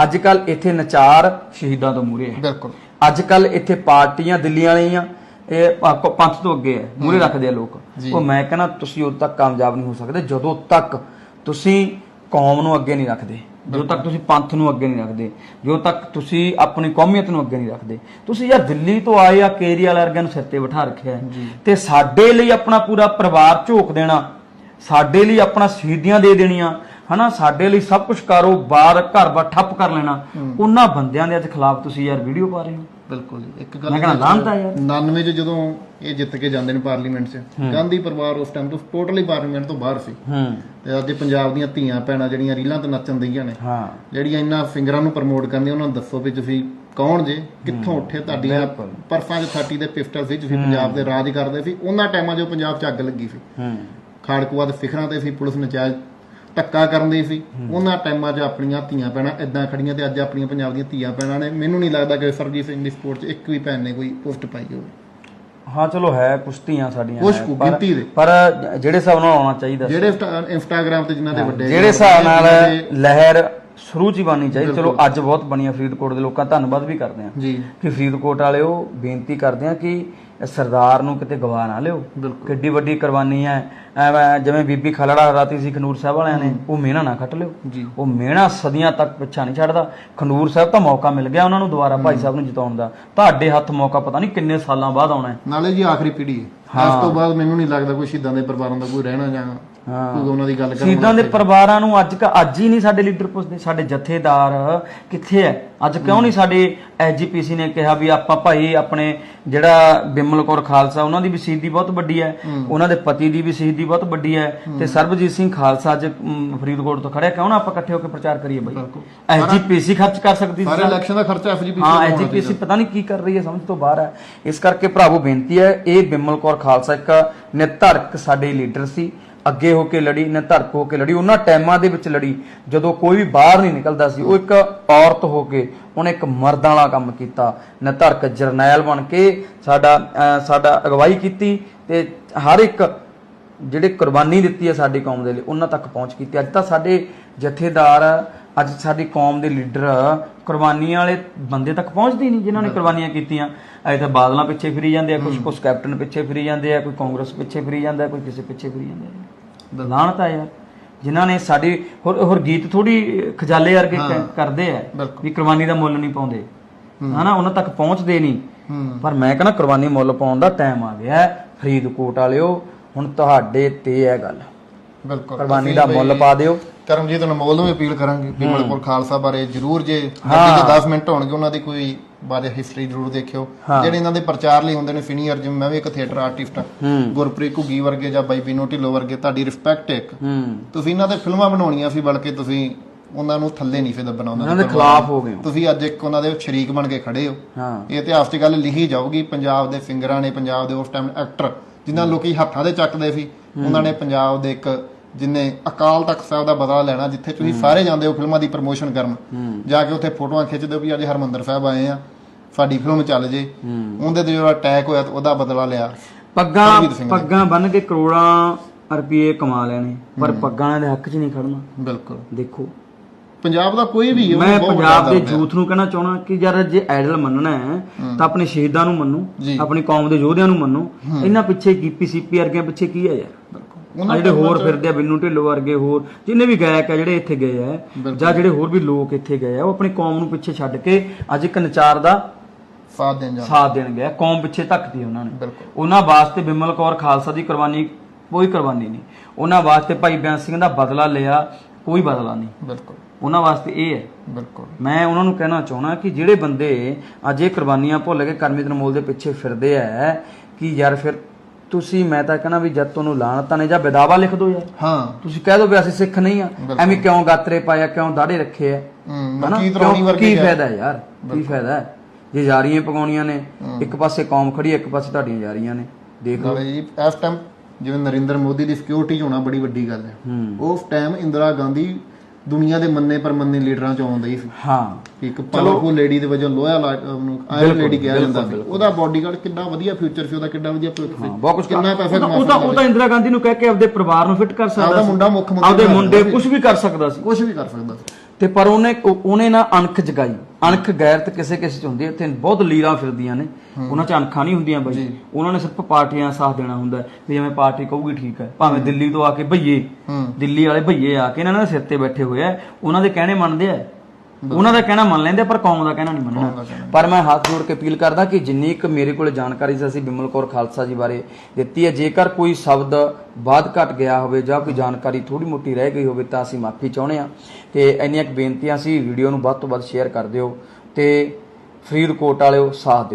ਅੱਜ ਕੱਲ ਇੱਥੇ ਨਚਾਰ ਸ਼ਹੀਦਾਂ ਤੋਂ ਮੂਰੇ ਹੈ। ਬਿਲਕੁਲ। ਅੱਜ ਕੱਲ ਇੱਥੇ ਪਾਰਟੀਆਂ ਦਿੱਲੀ ਵਾਲੀਆਂ ਇਹ ਪ- ਪੰਥ ਤੋਂ ਅੱਗੇ ਹੈ ਮੂਰੇ ਰੱਖਦੇ ਆ ਲੋਕ। ਉਹ ਮੈਂ ਕਹਿੰਦਾ ਤੁਸੀਂ ਉਦੋਂ ਤੱਕ ਕਾਮਯਾਬ ਨਹੀਂ ਹੋ ਸਕਦੇ ਜਦੋਂ ਤੱਕ ਤੁਸੀਂ ਕੌਮ ਨੂੰ ਅੱਗੇ ਨਹੀਂ ਰੱਖਦੇ ਜਦੋਂ ਤੱਕ ਤੁਸੀਂ ਪੰਥ ਨੂੰ ਅੱਗੇ ਨਹੀਂ ਰੱਖਦੇ ਜਦੋਂ ਤੱਕ ਤੁਸੀਂ ਆਪਣੀ ਕੌਮੀਅਤ ਨੂੰ ਅੱਗੇ ਨਹੀਂ ਰੱਖਦੇ। ਤੁਸੀਂ ਯਾਰ ਦਿੱਲੀ ਤੋਂ ਆਏ ਆ ਕੇਰੀਆਲ ਵਰਗਿਆਂ ਨੂੰ ਸਿਰ ਤੇ ਬਿਠਾ ਰੱਖਿਆ ਹੈ। ਤੇ ਸਾਡੇ ਲਈ ਆਪਣਾ ਪੂਰਾ ਪਰਿਵਾਰ ਝੋਕ ਦੇਣਾ ਸਾਡੇ ਲਈ ਆਪਣਾ ਸ਼ਹੀਦੀਆਂ ਦੇ ਦੇਣੀਆਂ ਹਨਾ ਸਾਡੇ ਲਈ ਸਭ ਕੁਝ ਕਾਰੋਬਾਰ ਘਰ-ਬਾਰ ਠੱਪ ਕਰ ਲੈਣਾ ਉਹਨਾਂ ਬੰਦਿਆਂ ਦੇ ਅੱਜ ਖਿਲਾਫ ਤੁਸੀਂ ਯਾਰ ਵੀਡੀਓ ਪਾ ਰਹੇ ਹੋ। ਬਿਲਕੁਲ ਜੀ। ਇੱਕ ਗੱਲ ਮੈਂ ਕਹਿੰਦਾ ਲਾਹਨਤ ਆ ਯਾਰ। 99 ਚ ਜਦੋਂ ਇਹ ਜਿੱਤ ਕੇ ਜਾਂਦੇ ਨੇ ਪਾਰਲੀਮੈਂਟ 'ਚ ਗਾਂਧੀ ਪਰਿਵਾਰ ਉਸ ਟਾਈਮ ਤੋਂ ਟੋਟਲੀ ਪਾਰਲੀਮੈਂਟ ਤੋਂ ਬਾਹਰ ਸੀ। ਹੂੰ। ਤੇ ਅੱਜ ਪੰਜਾਬ ਦੀਆਂ ਧੀਆਂ ਭੈਣਾਂ ਜਿਹੜੀਆਂ ਰੀਲਾਂ ਤੇ ਨੱਚਣ ਦਈਆਂ ਨੇ ਹਾਂ। ਜਿਹੜੀਆਂ ਇਹਨਾਂ ਫਿੰਗਰਾਂ ਨੂੰ ਪ੍ਰਮੋਟ ਕਰਦੀਆਂ ਉਹਨਾਂ ਨੂੰ ਦੱਸੋ ਵੀ ਤੁਸੀਂ ਕੌਣ ਜੇ ਕਿੱਥੋਂ ਉੱਠੇ ਤੁਹਾਡੀਆਂ। ਪਰਸਾਂ 'ਚ 30 ਦੇ ਪਿਸਟਲ ਸੀ ਤੁਸੀਂ ਪੰਜਾਬ ਦੇ ਰਾਜ ਕਰਦੇ ਸੀ ਉਹਨਾਂ ਟਾਈਮਾਂ 'ਚ ਪੰਜਾਬ 'ਚ ਅੱਗ ਲੱਗੀ ਸੀ। ਹੂੰ। ਖਾੜਕੂਆ ਦੇ ਫਿਕਰਾਂ ਤੇ ਸੀ ਪੁਲਿਸ ਨਜਾਇਜ਼ ਧੱਕਾ ਕਰਨ ਦੀ ਸੀ। ਉਹਨਾਂ ਟਾਈਮਾਂ 'ਚ ਆਪਣੀਆਂ ਧੀਆਂ ਭੈਣਾਂ ਇਦਾਂ ਖੜੀਆਂ ਤੇ ਅੱਜ ਆਪਣੀਆਂ ਪੰਜਾਬ ਦੀਆਂ ਧੀਆਂ ਭੈਣਾਂ ਨੇ। ਮੈਨੂੰ ਨਹੀਂ ਲੱਗਦਾ ਕਿ ਸਰਜੀਤ ਸਿੰਘ ਦੀ ਸਪੋਰਟ 'ਚ ਇੱਕ ਵੀ ਭੈਣ ਨੇ ਕੋਈ ਪੋਸਟ ਪਾਈ ਹੋਵੇ। ਹਾਂ ਚਲੋ ਹੈ ਕੁਸ਼ਤੀਆਂ ਸਾਡੀਆਂ ਕੁਛ ਕੁ ਪਰ- ਗਿਣਤੀ ਦੇ। ਪਰ ਜਿਹੜੇ ਹਿਸਾਬ ਨਾਲ ਆਉਣਾ ਚਾਹੀਦਾ ਸੀ, ਜਿਹੜੇ ਇੰਸਟਾ- ਇੰਸਟਾਗ੍ਰਾਮ ਤੇ ਜਿਨ੍ਹਾਂ ਦੇ ਵੱਡੇ ਜਿਹੜੇ ਹਿਸਾਬ ਨਾਲ ਲਹਿਰ ਸ਼ੁਰੂ ਚ ਹੀ ਬਣਨੀ ਚਾਹੀਦੀ। ਚਲੋ ਅੱਜ ਬਹੁਤ ਬਣੀ ਆ ਫਰੀਦਕੋਟ ਦੇ ਲੋਕਾਂ ਧੰਨਵਾਦ ਵੀ ਕਰਦੇ ਆ ਜੀ। ਕਿ ਫਰੀਦਕੋਟ ਵਾਲਿਓ ਬੇਨਤੀ ਕਰਦੇ ਆ ਕਿ ਸਰਦਾਰ ਨੂੰ ਕਿਤੇ ਗਵਾ ਨਾ ਲਿਓ। ਬਿਲਕੁਲ। ਕਿੱਡੀ ਵੱਡੀ ਕੁਰਬਾਨੀ ਹੈ। ਐਵੇਂ ਜਿਵੇਂ ਬੀਬੀ ਖਲੜਾ ਰਾਤੀ ਸੀ ਖਨੂਰ ਸਾਹਿਬ ਵਾਲਿਆਂ ਨੇ ਉਹ ਮਿਹਣਾ ਨਾ ਖੱਟ ਲਿਓ। ਜੀ। ਉਹ ਮਿਹਣਾ ਸਦੀਆਂ ਤੱਕ ਪਿੱਛਾ ਨਹੀਂ ਛੱਡਦਾ। ਖਨੂਰ ਸਾਹਿਬ ਤਾਂ ਮੌਕਾ ਮਿਲ ਗਿਆ ਉਹਨਾਂ ਨੂੰ ਦੁਬਾਰਾ ਭਾਈ ਸਾਹਿਬ ਨੂੰ ਜਿਤਾਉਣ ਦਾ। ਤੁਹਾਡੇ ਹੱਥ ਮੌਕਾ ਪਤਾ ਨਹੀਂ ਕਿੰਨੇ ਸਾਲਾਂ ਬਾਅਦ ਆਉਣਾ ਹੈ। ਨਾਲੇ ਜੀ ਆਖਰੀ ਪੀੜ੍ਹੀ ਹੈ। ਇਸ ਤੋਂ ਬਾਅਦ ਮੈਨੂੰ ਨਹੀਂ ਲੱਗਦਾ ਕੋਈ ਸ਼ਹੀਦਾਂ ਦੇ ਪਰਿਵਾਰਾਂ ਦਾ ਕੋਈ ਰਹਿਣਾ ਜਾਂ ਹਾਂ। ਕੋਈ ਉਹਨਾਂ ਦੀ ਗੱਲ ਕਰਨ ਸ਼ਹੀਦਾਂ ਦੇ ਪਰਿਵਾਰਾਂ ਨੂੰ ਅੱਜ ਕ ਅੱਜ ਹੀ ਨਹੀਂ ਸਾਡੇ ਲੀਡਰ ਪੁੱਛਦੇ। ਸਾਡੇ ਜਥੇਦਾਰ ਕਿੱਥੇ ਹੈ? ਅੱਜ ਕਿਉਂ ਨਹੀਂ ਸਾਡੇ ਐਜੀਪੀਸੀ ਨੇ ਕਿਹਾ ਵੀ ਆਪਾਂ ਭਾਈ ਆਪਣੇ ਜਿਹੜਾ ਬਿਮਲ ਕੌਰ ਖਾਲਸਾ ਉਹਨਾਂ ਦੀ ਵੀ ਸ਼ਹੀਦੀ ਬਹੁਤ ਵੱਡੀ ਹੈ। ਉਹਨਾਂ ਦੇ ਪਤੀ ਦੀ ਵੀ ਸ਼ਹੀਦੀ ਬਹੁਤ ਵੱਡੀ ਹੈ ਤੇ ਸਰਬਜੀਤ ਸਿੰਘ ਖਾਲਸਾ ਅੱਜ ਮ, ਫਰੀਦਕੋਟ ਤੋਂ ਖੜਿਆ। ਕਿਉਂ ਨਾ ਆਪਾਂ ਇਕੱਠੇ ਹੋ ਕੇ ਪ੍ਰਚਾਰ ਕਰੀਏ ਬਾਈ? ਬਿਲਕੁਲ। ਐਜੀਪੀਸੀ ਖਰਚ ਕਰ ਸਕਦੀ ਸੀ ਸਾਰੇ ਇਲੈਕਸ਼ਨ ਦਾ ਖਰਚਾ ਐਫਜੀਪੀ ਹਾਂ ਐਜੀਪੀਸੀ ਪਤਾ ਨਹੀਂ ਕੀ ਕਰ ਰਹੀ ਹੈ ਸਮਝ ਤੋਂ ਬਾਹਰ ਹੈ। ਇਸ ਕਰਕੇ ਭਰਾਵੋ ਬੇਨਤੀ ਹੈ ਇਹ ਬਿਮਲ ਕੌਰ ਖਾਲਸਾ ਇੱਕ ਨਿਰਧਰਕ ਸਾਡੇ ਲੀਡਰ ਸੀ। ਅੱਗੇ ਹੋ ਕੇ ਲੜੀ ਨਿਰਧਰਕ ਹੋ ਕੇ ਲੜੀ। ਉਹਨਾਂ ਟਾਈਮਾਂ ਦੇ ਵਿੱਚ ਲੜੀ। ਜਦੋਂ ਕੋਈ ਵੀ ਬਾਹਰ ਨਹੀਂ ਨਿਕਲਦਾ ਸੀ ਉਹ ਇੱਕ ਔਰਤ ਹੋ ਕੇ ਉਹਨੇ ਇੱਕ ਮਰਦਾਂ ਵਾਲਾ ਕੰਮ ਕੀਤਾ। ਨਿਰਧਰਕ ਜਰਨੈਲ ਬਣ ਕੇ ਸਾਡਾ ਅਹ, ਸਾਡਾ ਅਗਵਾਈ ਕੀਤੀ ਤੇ ਹਰ ਇੱਕ ਜਿਹੜੇ ਕੁਰਬਾਨੀ ਦਿੱਤੀ ਹੈ ਸਾਡੀ ਕੌਮ ਦੇ ਲਈ ਉਹਨਾਂ ਤੱਕ ਪਹੁੰਚ ਕੀਤੀ। ਅੱਜ ਤਾਂ ਸਾਡੇ ਜਥੇਦਾਰ ਅੱਜ ਸਾਡੀ ਕੌਮ ਦੇ ਲੀਡਰ ਕੁਰਬਾਨੀਆਂ ਵਾਲੇ ਬੰਦੇ ਤੱਕ ਪਹੁੰਚਦੇ ਨਹੀਂ ਜਿਨ੍ਹਾਂ ਨੇ ਕੁਰਬਾਨੀਆਂ ਕੀਤੀਆਂ। ਅਜੇ ਤਾਂ ਬਾਦਲਾਂ ਪਿੱਛੇ ਫਿਰੀ ਜਾਂਦੇ ਆ ਕੁਝ ਕੁਝ ਕੈਪਟਨ ਪਿੱਛੇ ਫਿਰੀ ਜਾਂਦੇ ਆ ਕੋਈ ਕਾਂਗਰਸ ਪਿੱਛੇ ਫਿਰੀ ਜਾਂਦਾ ਕੋਈ ਕਿਸੇ ਪਿੱਛੇ ਫਿਰੀ ਜਾਂਦਾ ਹੈ। ਲਾਹਣਤ ਆ ਯਾਰ। ਜਿਨ੍ਹਾਂ ਨੇ ਸਾਡੀ ਹੋਰ ਹੋਰ ਗੀਤ ਥੋੜੀ ਖਜਾਲੇ ਵਰਗੇ ਕਰਦੇ ਆ। ਵੀ ਕੁਰਬਾਨੀ ਦਾ ਮੁੱਲ ਨਹੀਂ ਪਾਉਂਦੇ। ਹਨਾ ਉਹਨਾਂ ਤੱਕ ਪਹੁੰਚਦੇ ਨਹੀਂ। ਪਰ ਮੈਂ ਕਹਿੰਦਾ ਕੁਰਬਾਨੀ ਮੁੱਲ ਪਾਉਣ ਦਾ ਟਾਈਮ ਆ ਗਿਆ। ਫਰੀਦਕੋਟ ਵਾਲਿਓ ਹੁਣ ਤੁਹਾਡੇ ਤੇ ਹੈ ਗੱਲ। ਬਿਲਕੁਲ। ਕੁਰਬਾਨੀ ਦਾ ਮੁੱਲ ਪਾ ਦਿਓ। ਕਰਮਜੀਤ ਅਨਮੋਲ ਨੂੰ ਵੀ ਅਪੀਲ ਕਰਾਂਗੇ ਬਿਮਲਪੁਰ ਖਾਲਸਾ ਬਾਰੇ ਜਰੂਰ ਜੇ ਗੱਡੀ ਦੇ 10 ਮਿੰਟ ਹੋਣਗੇ ਉਹਨਾਂ ਦੀ ਕੋਈ ਬਾਰੇ ਹਿਸਟਰੀ ਜਰੂਰ ਦੇਖਿਓ। ਜਿਹੜੇ ਇਹਨਾਂ ਦੇ ਪ੍ਰਚਾਰ ਲਈ ਹੁੰਦੇ ਨੇ ਸੀਨੀਅਰ ਜਿਵੇਂ ਮੈਂ ਵੀ ਇੱਕ ਥੀਏਟਰ ਆਰਟਿਸਟ ਹਾਂ। ਗੁਰਪ੍ਰੀਤ ਘੁੱਗੀ ਵਰਗੇ ਜਾਂ ਬਾਈ ਬੀਨੋ ਢਿੱਲੋਂ ਵਰਗੇ ਤੁਹਾਡੀ ਰਿਸਪੈਕਟ ਇੱਕ। ਹੂੰ। ਤੁਸੀਂ ਇਹਨਾਂ ਤੇ ਫਿਲਮਾਂ ਬਣਾਉਣੀਆਂ ਸੀ ਬਲਕਿ ਤੁਸੀਂ ਉਹਨਾਂ ਨੂੰ ਥੱਲੇ ਨਹੀਂ ਫਿਰ ਦੱਬਣਾ ਉਹਨਾਂ ਦੇ ਖਿਲਾਫ ਹੋ ਗਏ। ਤੁਸੀਂ ਅੱਜ ਇੱਕ ਉਹਨਾਂ ਦੇ ਸ਼ਰੀਕ ਬਣ ਕੇ ਖੜੇ ਹੋ। ਇਹ ਇਤਿਹਾਸ 'ਚ ਗੱਲ ਲਿਖੀ ਜਾਊਗੀ ਪੰਜਾਬ ਦੇ ਫਿੰਗਰਾਂ ਨੇ ਪੰਜਾਬ ਦੇ ਉਸ ਟਾਈਮ ਐਕਟਰ ਜਿਨ੍ਹਾਂ ਲੋਕੀ ਹੱਥਾਂ ਦੇ ਚੱਕਦੇ ਸੀ ਉਹਨਾਂ ਨੇ ਪੰਜਾਬ ਦੇ ਇੱਕ ਜਿਨੇ ਅਕਾਲ ਤਖਤ ਸਾਹਿਬ ਦਾ ਬਦਲਾ ਲੈਣਾ ਜਿੱਥੇ ਤੁਸੀਂ ਸਾਰੇ ਜਾਂਦੇ ਹੋ ਫਿਲਮਾਂ ਦੀ ਪ੍ਰਮੋਸ਼ਨ ਕਰਨ ਜਾ ਕੇ ਉੱਥੇ ਫੋਟੋਆਂ ਖਿੱਚਦੇ ਹੋ ਵੀ ਅੱਜ ਹਰਮੰਦਰ ਸਾਹਿਬ ਆਏ ਆ ਸਾਡੀ ਫਿਲਮ ਚੱਲ ਜੇ। ਉਹਦੇ ਤੇ ਜਿਹੜਾ ਅਟੈਕ ਹੋਇਆ ਤਾਂ ਉਹਦਾ ਬਦਲਾ ਲਿਆ ਪੱਗਾਂ। ਪੱਗਾਂ ਬੰਨ ਕੇ ਕਰੋੜਾਂ ਰੁਪਏ ਕਮਾ ਲੈਣੇ ਪਰ ਪੱਗਾਂ ਦੇ ਹੱਕ 'ਚ ਨਹੀਂ ਖੜਨਾ। ਬਿਲਕੁਲ। ਦੇਖੋ। ਪੰਜਾਬ ਦਾ ਕੋਈ ਵੀ ਉਹਨੂੰ ਮੈਂ ਬਹੁਤ ਪੰਜਾਬ ਦੇ। ਯੂਥ ਨੂੰ ਕਹਿਣਾ ਚਾਹਣਾ ਕਿ ਯਾਰ ਜੇ ਆਈਡਲ ਮੰਨਣਾ ਹੈ ਤਾਂ ਆਪਣੇ ਸ਼ਹੀਦਾਂ ਨੂੰ ਮੰਨੋ। ਆਪਣੀ ਕੌਮ ਦੇ ਯੋਧਿਆਂ ਨੂੰ ਮੰਨੋ। ਇਹਨਾਂ ਪਿੱਛੇ ਕੀਪੀ ਸੀਪੀ ਵਰਗਿਆਂ ਪਿੱਛੇ ਕੀ ਹੈ ਯਾਰ। ਆ ਜਿਹੜੇ ਹੋਰ ਫਿਰਦੇ ਆ ਬਿੰਨੂ ਢਿੱਲੋਂ ਵਰਗੇ ਹੋਰ ਜਿੰਨੇ ਵੀ ਗਾਇਕ ਆ ਜਿਹੜੇ ਇੱਥੇ ਗਏ ਆ ਜਾਂ ਜਿਹੜੇ ਹੋਰ ਵੀ ਲੋਕ ਇੱਥੇ ਗਏ ਆ ਉਹ ਆਪਣੀ ਕੌਮ ਨੂੰ ਪਿੱਛੇ ਛੱਡ ਕੇ ਅੱਜ ਇੱਕ ਨਚਾਰ ਦਾ ਸਾਥ ਦੇਣ ਜਾ ਸਾਥ ਦੇਣ ਗਏ ਆ। ਕੌਮ ਪਿੱਛੇ ਧੱਕਦੀ ਉਹਨਾਂ ਨੇ। ਉਹਨਾਂ ਵਾਸਤੇ ਬਿਮਲ ਕੌਰ ਖਾਲਸਾ ਦੀ ਕੁਰਬਾਨੀ ਕੋਈ ਕੁਰਬਾਨੀ ਨਹੀਂ। ਉਹਨਾਂ ਵਾਸਤੇ ਭਾਈ ਬਿਆਨ ਸਿੰਘ ਦਾ ਬਦਲਾ ਲਿਆ ਕੋਈ ਬਦਲਾ ਨਹੀਂ। ਬਿਲਕੁਲ। ਉਹਨਾਂ ਵਾਸਤੇ ਇਹ ਹੈ। ਬਿਲਕੁਲ। ਮੈਂ ਉਹਨਾਂ ਨੂੰ ਕਹਿਣਾ ਚਾਹਣਾ ਕਿ ਜਿਹੜੇ ਬੰਦੇ ਅੱਜ ਇਹ ਕੁਰਬਾਨੀਆਂ ਭੁੱਲ ਕੇ ਕਰਮੀਤ ਅਨਮੋਲ ਦੇ ਪਿੱਛੇ ਫਿਰਦੇ ਆ ਕਿ ਯਾਰ ਫਿਰ ਤੁਸੀਂ ਮੈਂ ਤਾਂ ਕਹਿਣਾ ਵੀ ਜਦ ਤੁਹਾਨੂੰ ਲਾਣਤਾਂ ਨੇ ਜਾਂ ਵਿਦਾਵਾ ਲਿਖ ਦਿਓ ਯਾਰ। ਹਾਂ। ਤੁਸੀਂ ਕਹਿ ਦਿਓ ਵੀ ਅਸੀਂ ਸਿੱਖ ਨਹੀਂ ਆ। ਐਵੇਂ ਕਿਉਂ ਗਾਤਰੇ ਪਾਇਆ ਕਿਉਂ ਦਾੜੇ ਰੱਖੇ ਆ? ਹੂੰ ਹਨਾ? ਕੀ। ਫਾਇਦਾ ਯਾਰ? ਕੀ ਫਾਇਦਾ? ਜੇ ਯਾਰੀਆਂ ਪਕਾਉਣੀਆਂ ਨੇ ਇੱਕ ਪਾਸੇ ਕੌਮ ਖੜੀ ਇੱਕ ਪਾਸੇ ਤੁਹਾਡੀਆਂ ਯਾਰੀਆਂ ਨੇ। ਦੇਖ ਲਓ। ਜੀ ਇਸ ਟਾਈਮ ਜਿਵੇਂ ਨਰਿੰਦਰ ਮੋਦੀ ਦੀ ਸਿਕਿਉਰਿਟੀ ਹੋਣਾ ਬੜੀ ਵੱਡੀ ਗੱਲ ਹੈ। ਉਸ ਟਾਈਮ ਇੰਦਰਾ ਗਾਂਧੀ ਦੁਨੀਆ ਦੇ ਮੰਨੇ ਪਰਮੰਨੇ ਲੀਡਰਾਂ ਚੋਂ ਆਉਂਦੀ ਸੀ। ਹਾਂ। ਇੱਕ ਪਾਵਰਫੁਲ ਲੇਡੀ ਦੇ ਵਜੋਂ ਉਹਨੂੰ ਆਇਰਨ ਲੇਡੀ ਕਿਹਾ ਜਾਂਦਾ ਸੀ। ਉਹਦਾ ਬਾਡੀਗਾਰਡ ਕਿੰਨਾ ਵਧੀਆ ਫਿਊਚਰ ਸੀ ਉਹਦਾ ਕਿੰਨਾ ਵਧੀਆ ਭਵਿੱਖ ਸੀ। ਬਹੁਤ ਕੁਝ ਕਿੰਨਾ ਪੈਸਾ ਕਮਾ ਤਾਂ ਉਹ ਤਾਂ ਇੰਦਰਾ ਗਾਂਧੀ ਨੂੰ ਕਹਿ ਕੇ ਆਪਦੇ ਪਰਿਵਾਰ ਨੂੰ ਫਿੱਟ ਕਰ ਸਕਦਾ ਆਪਦਾ ਸੀ। ਮੁੰਡਾ ਮੁੱਖ ਮੰਤਰੀ ਆਪਦੇ ਮੁੰਡੇ ਕੁਝ ਵੀ ਕਰ ਸਕਦਾ ਸੀ। ਕੁਝ ਵੀ ਕਰ ਸਕਦਾ ਸੀ। ਤੇ ਪਰ ਉਹਨੇ ਉਹ- ਉਹਨੇ ਨਾ ਅਣਖ ਜਗਾਈ। ਅਣਖ ਗੈਰਤ ਕਿਸੇ ਕਿਸੇ ਚ ਹੁੰਦੀ ਹੈ। ਇੱਥੇ ਬਹੁਤ ਲੀਰਾਂ ਫਿਰਦੀਆਂ ਨੇ। ਉਹਨਾਂ ਚ ਅਣਖਾਂ ਨਹੀਂ ਹੁੰਦੀਆਂ ਬਾਈ। ਉਹਨਾਂ ਨੇ ਸਿਰਫ ਪਾਰਟੀਆਂ ਸਾਥ ਦੇਣਾ ਹੁੰਦਾ ਵੀ ਜਿਵੇਂ ਪਾਰਟੀ ਕਹੂਗੀ ਠੀਕ ਹੈ। ਭਾਵੇਂ ਦਿੱਲੀ ਤੋਂ ਆ ਕੇ ਭਈਏ ਦਿੱਲੀ ਵਾਲੇ ਭਈਏ ਆ ਕੇ ਇਹਨਾਂ ਦੇ ਸਿਰ ਤੇ ਬੈਠੇ ਹੋਏ ਆ। ਉਹਨਾਂ ਦੇ ਕਹਿਣੇ ਮੰਨਦੇ ਆ ਉਹਨਾਂ ਦਾ ਕਹਿਣਾ ਮੰਨ ਲੈਂਦੇ ਆ, ਪਰ ਕੌਮ ਦਾ ਕਹਿਣਾ ਨਹੀਂ ਮੰਨਣਾ। ਪਰ ਮੈਂ ਹੱਥ ਜੋੜ ਕੇ ਅਪੀਲ ਕਰਦਾ ਕਿ ਜਿੰਨੀ ਕੁ ਮੇਰੇ ਕੋਲ ਜਾਣਕਾਰੀ ਸੀ ਅਸੀਂ ਬਿਮਲ ਕੌਰ ਖਾਲਸਾ ਜੀ ਬਾਰੇ ਦਿੱਤੀ ਹੈ। ਜੇਕਰ ਕੋਈ ਸ਼ਬਦ ਬਾਅਦ ਘਟ ਗਿਆ ਹੋਵੇ ਜਾਂ ਕੋਈ ਜਾਣਕਾਰੀ ਥੋੜੀ ਮੋਟੀ ਰਹਿ ਗਈ ਹੋਵੇ ਤਾਂ ਅਸੀਂ ਮਾਫੀ ਚਾਹੁੰਦੇ ਹਾਂ। ਤੇ ਇੰਨੀਆਂ ਕੁ ਬੇਨਤੀਆਂ ਸੀ ਵੀਡੀਓ ਨੂੰ ਵੱਧ ਤੋਂ ਵੱਧ ਸ਼ੇਅਰ ਕਰ ਦਿਓ ਤੇ ਫਰੀਦਕੋਟ ਵਾਲਿਓ ਸਾਥ ਦਿਓ।